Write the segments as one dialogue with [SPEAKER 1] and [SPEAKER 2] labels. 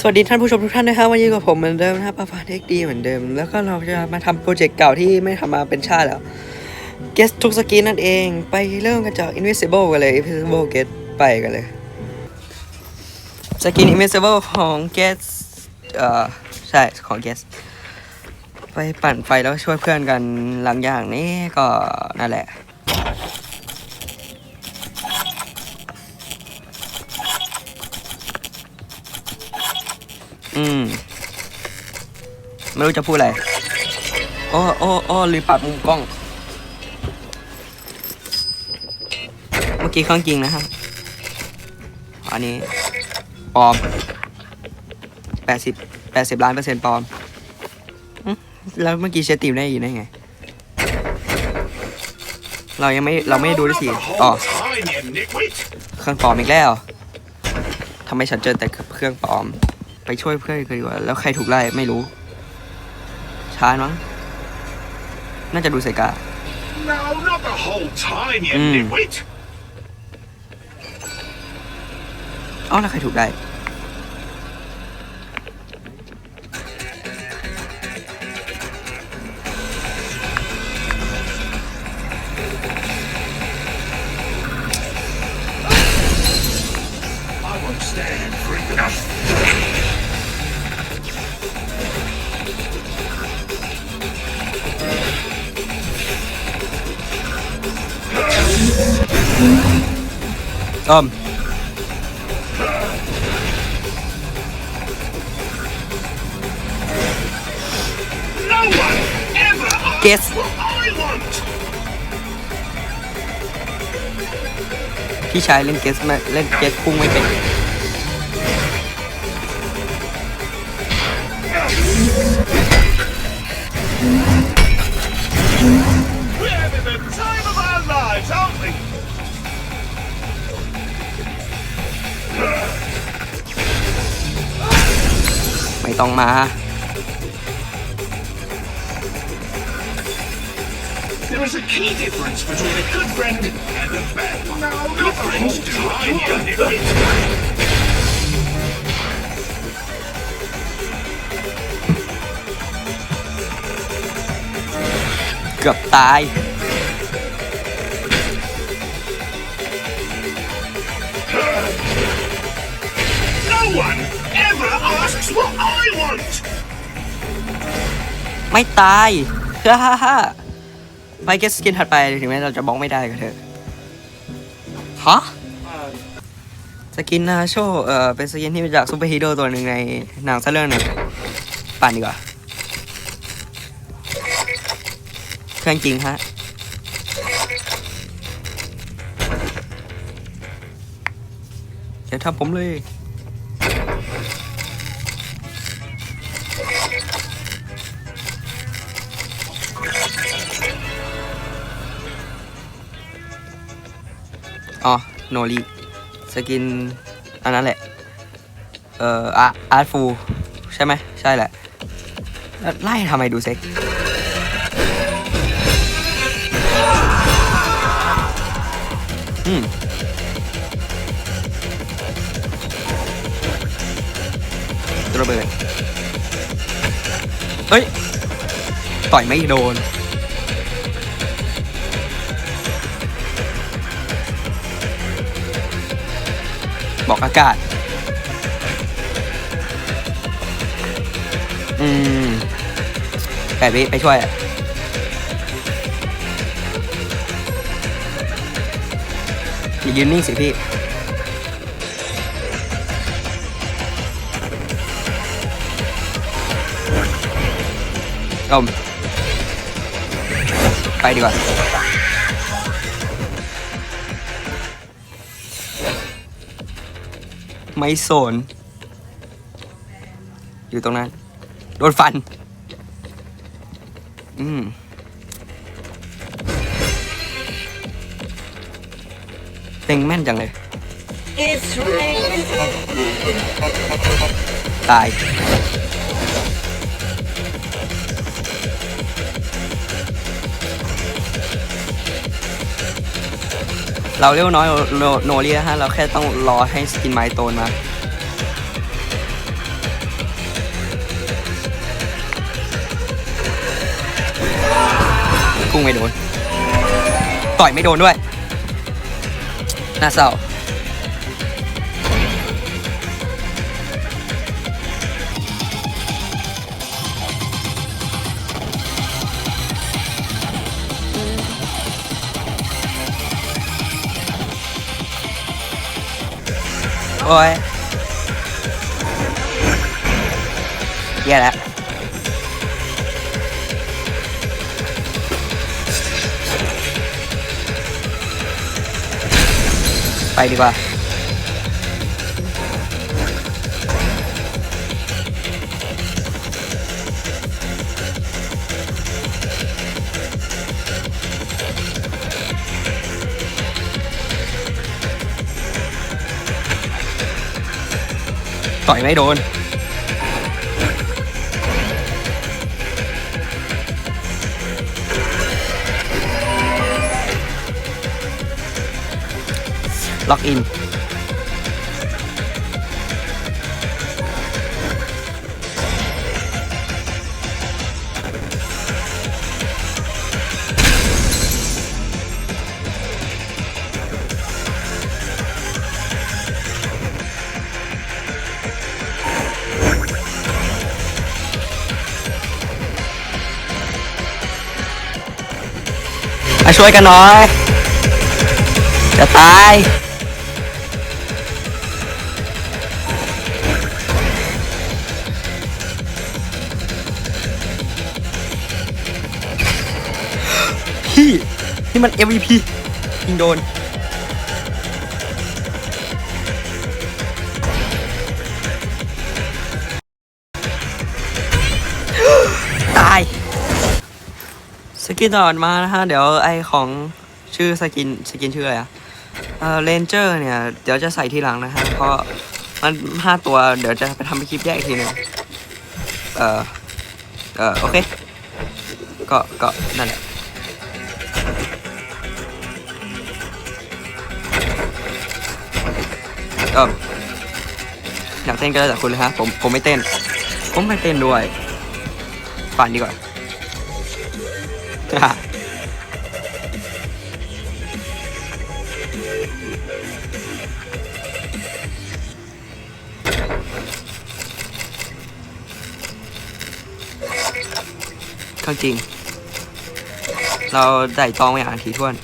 [SPEAKER 1] สวัสดีท่านผู้ชมทุกท่านนะครับวันนี้กับผมเหมือนเดิมนะครับปาฟาเทคดีเหมือนเดิม แล้วก็เราจะมาทำโปรเจกต์เก่าที่ไม่ทำมาเป็นชาติแล้ว Guess ทุกสกินนั่นเองไปเริ่มกันจาก Invisible กันเลย Invisible Guess ไปกันเลยสกิน Invisible ของ Guess เอ่อใช่ของ Guess ไปปั่นไฟแล้วช่วยเพื่อนกันหลังอย่างนี้ก็นั่นแหละ อืม ไม่รู้จะพูดอะไรโอ้โอ้โอ้ลืมปรับมุมกล้อง เมื่อกี้เครื่องจริงนะครับ อันนี้ปลอมแปดสิบแปดสิบล้านเปอร์เซ็นต์ปลอม แล้วเมื่อกี้เชตตีมได้ยินได้ไง เรายังไม่ เราไม่ดูด้วยสิอ๋อเครื่องปลอมอีกแล้วทำไมฉันเจอแต่เครื่องปลอม ไปช่วยเพื่อนกันดีกว่า แล้วใครถูกไล่ไม่รู้ช้ามั้ง น่าจะดูเซกา
[SPEAKER 2] No, not the whole time, you
[SPEAKER 1] Mm.
[SPEAKER 2] nitwit!
[SPEAKER 1] เอ้าแล้วใครถูกได้ ต้
[SPEAKER 2] อ
[SPEAKER 1] ม
[SPEAKER 2] เกส
[SPEAKER 1] พี่ชายเล่นเกสไม่เล่นเกสพุ่งไม่เป็น ต้องมา
[SPEAKER 2] There is a key difference between a good friend and a bad one. No, good friends time, you nitwit!
[SPEAKER 1] เกือบตาย
[SPEAKER 2] what I want!
[SPEAKER 1] ไม่ตายฮ่าฮ่าฮ่าไปเกสสกินถัดไปถึงแม้เราจะบล็อกไม่ได้ก็เถอะฮะสกินนาโชเอ่อเป็นสกินที่มาจากซูเปอร์ฮีโร่ตัวหนึ่งในหนังซะเรื่องหนึ่งปั่นดีกว่าเครื่องจริงฮะอย่าทำผมเลย อ๋อโนรีสกินอันนั้นแหละ เอ่ออาอาร์ตฟูใช่ไหมใช่แหละไล่ทำไมดูเซ็กอืมระเบิดเฮ้ย ต่อยไม่โดน อกอากาศ อืมแปดวิไปช่วยอย่ายืนนิ่งสิพี่ต้มไปดีกว่า ไม่โซนอยู่ตรงนั้น โดนฟัน อืมเต็งแม่นจังเลย
[SPEAKER 3] It's raining.
[SPEAKER 1] ตาย เราเรียวน้อยโนเรียฮะเราแค่ต้องรอให้สกินไมโตนมาพุ่งไม่โดน ต่อยไม่โดนด้วย น่าเศร้า โอ้ยแย่แล้วไปดีกว่า ต่อยไม่โดน ล็อกอิน ช่วยกันหน่อย จะตาย พี่ นี่มัน MVP ยิงโดน กินต่อนมานะฮะ เดี๋ยวไอของชื่อสกินสกินชื่ออะไรอะเออเรนเจอร์เนี่ย เดี๋ยวจะใส่ทีหลังนะฮะ เพราะมันห้าตัวเดี๋ยวจะไปทำเป็นคลิปแยกอีกทีหนึงเออเออโอเค ก็ก็นั่นแหละเอออยากเต้นก็แล้วแต่คุณเลยฮะผมผมไม่เต้น ผมไม่เต้นด้วยฝันดีกว่า ก็จริง เราได้ตองไม่อ่านทีท่วน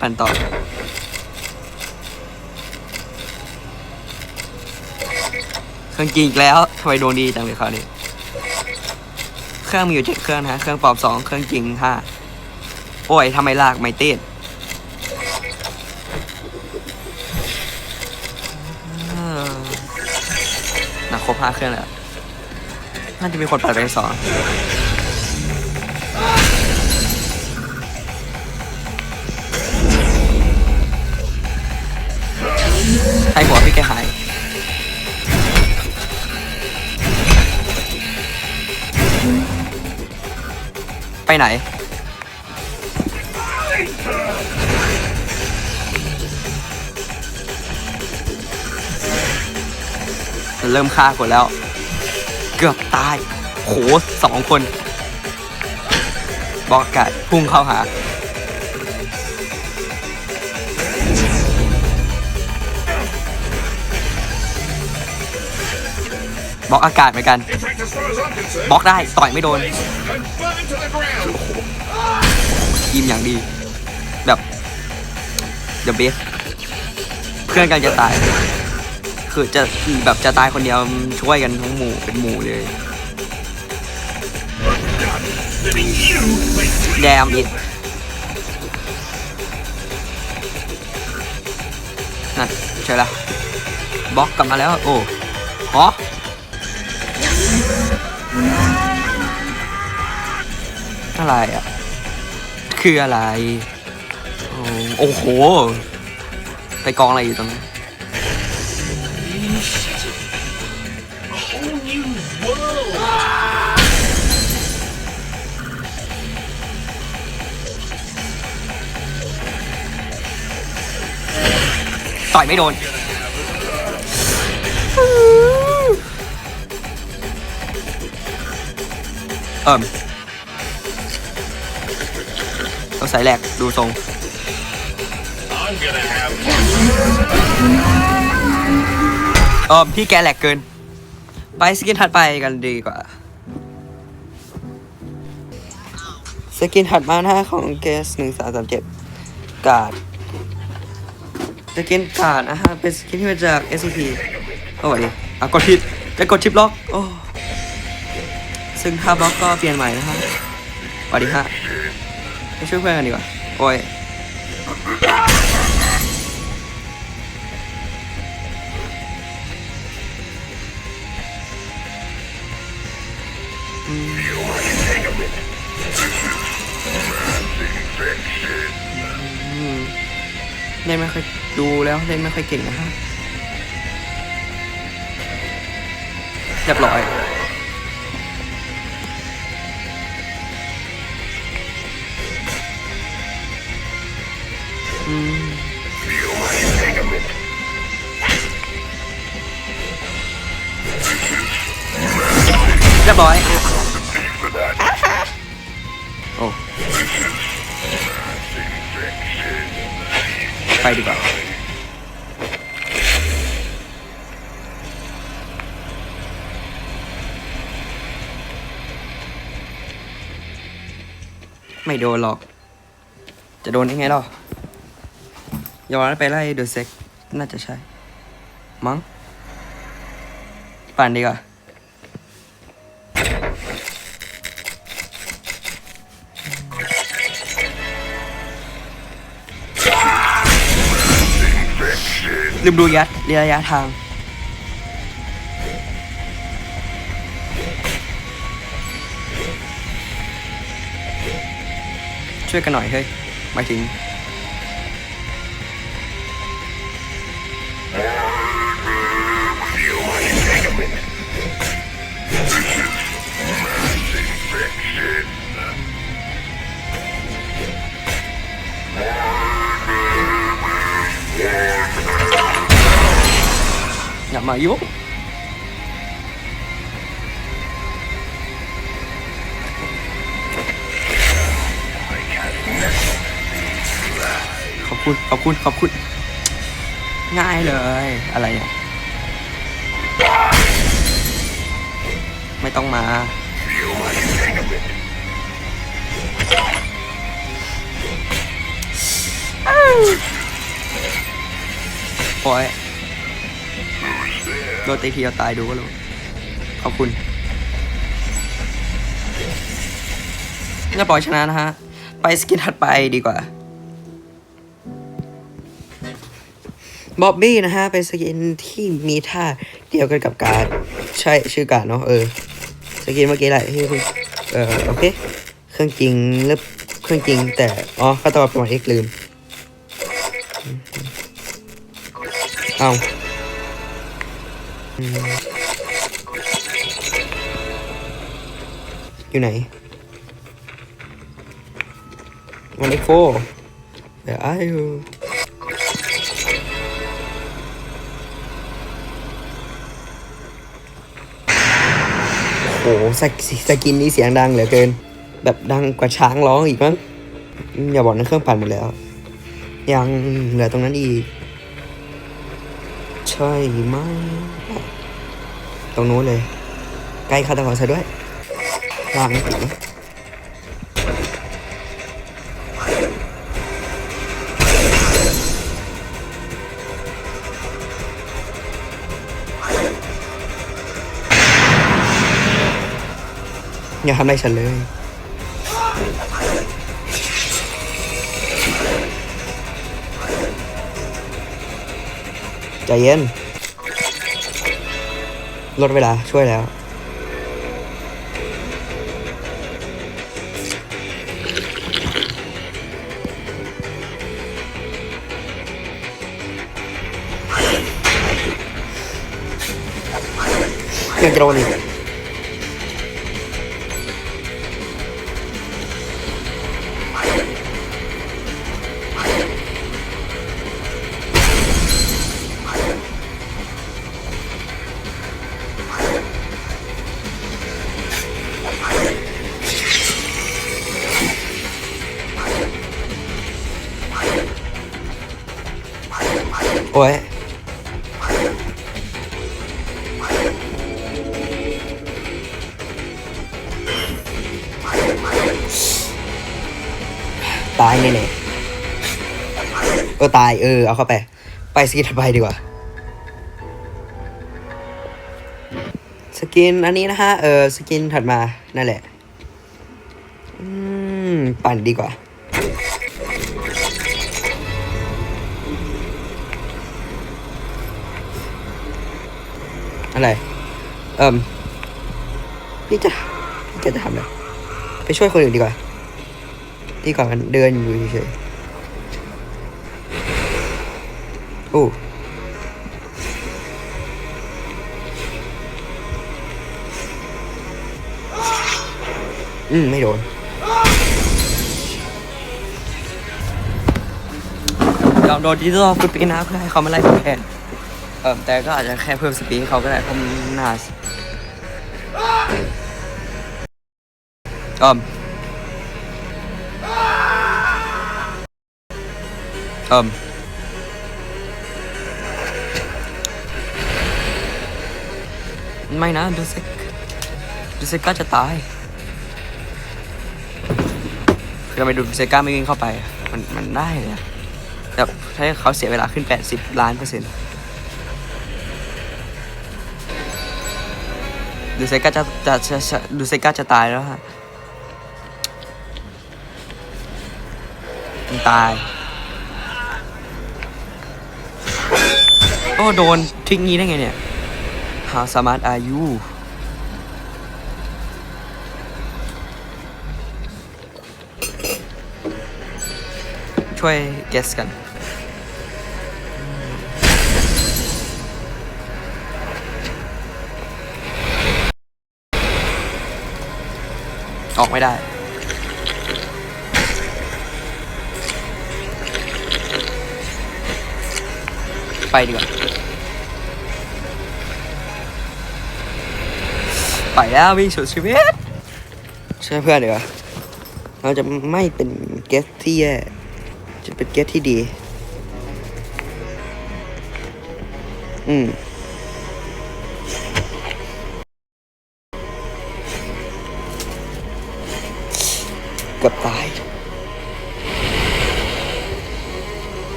[SPEAKER 1] ปั่นต่อ เครื่องจริงอีกแล้วทำไมดวงดีจังเลยคราวนี้ เครื่องมีอยู่เจ็ดเครื่องนะเครื่องปอบสองเครื่องจริงห้าโอ้ยทำไมลากไม่เต้นเออน่ะครบห้าเครื่องแล้ว น่าจะมีคนปัดไปสอง ให้หัวพี่แกหายไปไหน เริ่มฆ่าคนแล้ว เกือบตาย โหสองคน บอกกาศพุ่งเข้าหา บอกอากาศเหมือนกันบล็อกได้ต่อยไม่โดน
[SPEAKER 2] and burn to the ground.
[SPEAKER 1] ทีมอย่างดี แบบ the best เพื่อนกันจะตาย คือจะแบบจะตายคนเดียวช่วยกันทั้งหมู่เป็นหมู่เลยแดมอิดนั่นใช่ละบล็อกกลับมาแล้ว โอ้ฮอ อะไรอะ คืออะไร โอ้โห ไปกองอะไรอยู่ตรงนั้นต่อยไม่โดน เอิ่ม ต้องใส่แหลกดูทรง
[SPEAKER 2] I'm gonna have
[SPEAKER 1] เออพี่แกแหลกเกิน ไปสกินถัดไปกันดีกว่า สกินถัดมาหน้าของเกสหนึ่งสามสามเจ็ดกาดสกินกาดนะฮะ เป็นสกินที่มาจาก SCP โอ้ยอะกดผิดจะกดชิปล็อกโอ้ซึ่งถ้าบล็อกก็เปลี่ยนใหม่นะฮะสวัสดีฮะ ไปช่วยเพื่อนกันดีกว่า โอ้ย เล่นไม่ค่อยดูแล้วเล่นไม่ค่อยเก่งนะฮะเรียบร้อย เรียบร้อยโอ้ไปดีกว่าไม่โดนหรอก จะโดนยังไงหรอ ย้อนไปไล่เดอะเซ็กน่าจะใช่ มั้ง ปั่นดีกว่าลืมดูยัดระยะทาง ช่วยกันหน่อยเฮ้ยหมายถึง อย่ามายุ่งขอบคุณ ขอบคุณ ขอบคุณ ง่ายเลย อะไรเนี่ยไม่ต้องมา โอ้ยโดนตีทีเอาตายดูก็รู้ขอบคุณจะปล่อยชนะนะฮะ ไปสกินถัดไปดีกว่าบ๊อบบี้นะฮะ เป็นสกินที่มีท่าเดียวกันกับการใช่ชื่อการดเนาะเออ สกินเมื่อกี้แหละที่เพิ่งเออโอเค เครื่องจริงเลิบเครื่องจริงแต่ อ๋อข้าตอบประมาณเอ็กลืม เอาอยู่ไหนวันเอ็กโฟเดี๋ยวไอ้โอ้โหสกสกินนี้เสียงดังเหลือเกิน แบบดังกว่าช้างร้องอีกมั้ง อย่าบอกนะเครื่องปั่นหมดแล้ว ยังเหลือตรงนั้นอีก ช่ไหมตรงนู้นเลย ใกล้ฆาตกรซะด้วยวางไม่ติดนะอย่าทำอะไรฉันเลย ใจเย็นล ตายแน่ๆเออตายเออเอาเข้าไป ไปสกินถัดไปดีกว่า สกินอันนี้นะฮะ เออสกินถัดมานั่นแหละ อืม ปั่นดีกว่าอะไร เอิมพี่จะพี่จะทำอะไร ไปช่วยคนอื่นดีกว่า ดีกว่ามันเดินอยู่เฉยๆโอ้อืม ไม่โดน ยอมโดนดิจิทัลฟุตปีนะเพื่อให้เขามาไล่ผมแทนเออแต่ก็อาจจะแค่เพิ่มสปีดให้เขาก็ได้เพราะมันน่าเอิม เอิมไม่นะดูสิดูสิก้าจะตายคือทำไมดูสิก้าไม่วิ่งเข้าไป มันมันได้เลยแต่ถ้าเขาเสียเวลาขึ้น 80 ล้านเปอร์เซ็นต์ดูเซก้าจะจะจะจะดูเซก้าจะตายแล้วฮะมันตาย อ้โดนทริกนี้ได้ไงเนี่ย How smart are you ช่วย guess กันออกไม่ได้ ไปดีกว่า ไปแล้ววิ่งสุดชีวิตช่เพื่อนดีกว่าเราจะไม่เป็นเกสที่แย่จะเป็นเกสที่ดี อืม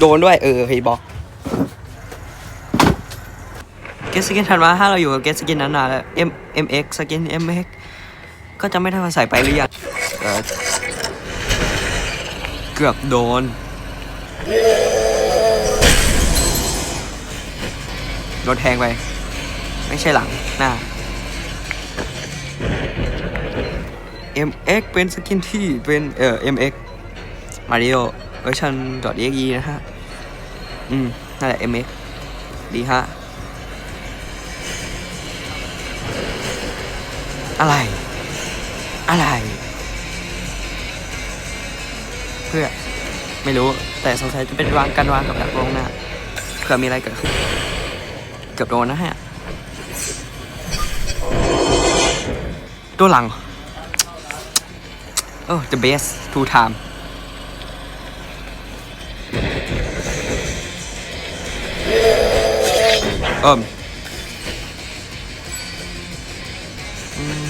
[SPEAKER 1] โดนด้วย เออเฮยบอกเกสสกินถัดมาถ้าเราอยู่กับเกสสกินนานๆแล้ว M MX สกิน MX ก็จะไม่ได้มาใส่ไปหรือยังเกือบโดน โดนแทงไป ไม่ใช่หลัง หน้า MX เป็นสกินที่เป็นเอ่อ MX Mario เวอ ร์ชัน .exe นะฮะ อืมนั่นแหละ MX ดีฮะ อะไร อะไร เพื่อ ไม่รู้ แต่สงสัยจะเป็นวางกันวางกับดักลงหน้าเผื่อมีอะไรเกิดขึ้น เกือบโดนนะฮะ ตัวหลัง โอ้ the best two time เอิ่มอืม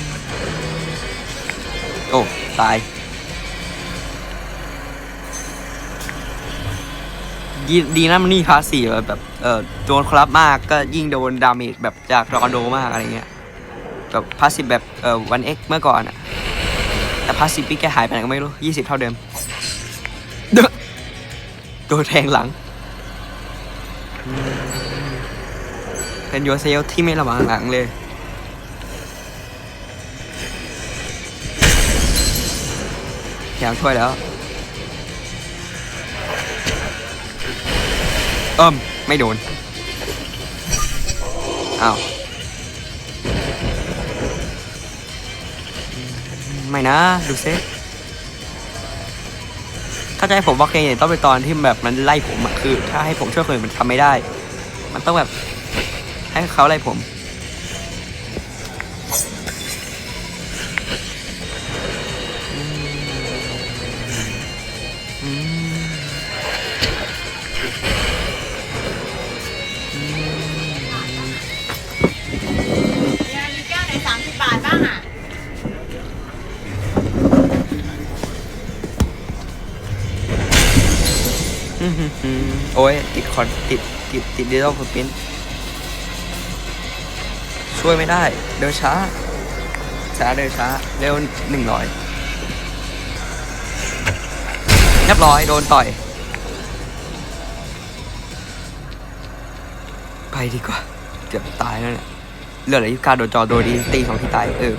[SPEAKER 1] โอ้ ตายดีดีนะมันนี่พาสสี่แบบเออโดนคลับมากก็ยิ่งโดนดาเมจแบบจากรอโดมากอะไรเงี้ยแบบพาสซีฟแบบเอ่อวันเอ็กเมื่อก่อนอะแต่พาสซีฟพี่แกหายไปไหนก็ไม่รู้ยี่สิบเท่าเดิมเด้อโดนแทงหลัง เป็นโยเซลที่ไม่ระวังหลังเลย พยายามช่วยแล้วเอิ่มไม่โดน อ้าว ไม่นะ ดูเซถ้าจะให้ผมว่าเคเนี่ยต้องเป็นตอนที่แบบมันไล่ผมคือ ถ้าให้ผมช่วยคนอื่นมันทำไม่ได้ มันต้องแบบ ให้เขาไล่ผม เนี่มีแก้วไหนสาม
[SPEAKER 4] สิบบาทบ้างอะ
[SPEAKER 1] โอ้ยติดคอนติดติดติดดิจิตอลฟุตพิ้น ช่วยไม่ได้ เดินช้าช้าเดินช้า เร็วหนึ่งร้อยเรียบร้อยโดนต่อย ไปดีกว่า เกือบตายแล้วเนี่ยเหลืออะไรยี่การโดนจอโดนดีตีสองที่ตายเออ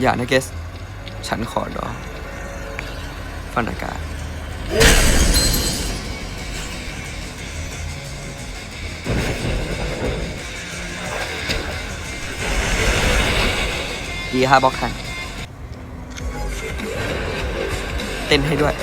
[SPEAKER 1] อย่านะเกส ฉันขอรอฟันอากาศ ดีฮะบล็อกคันเต้นให้ด้วย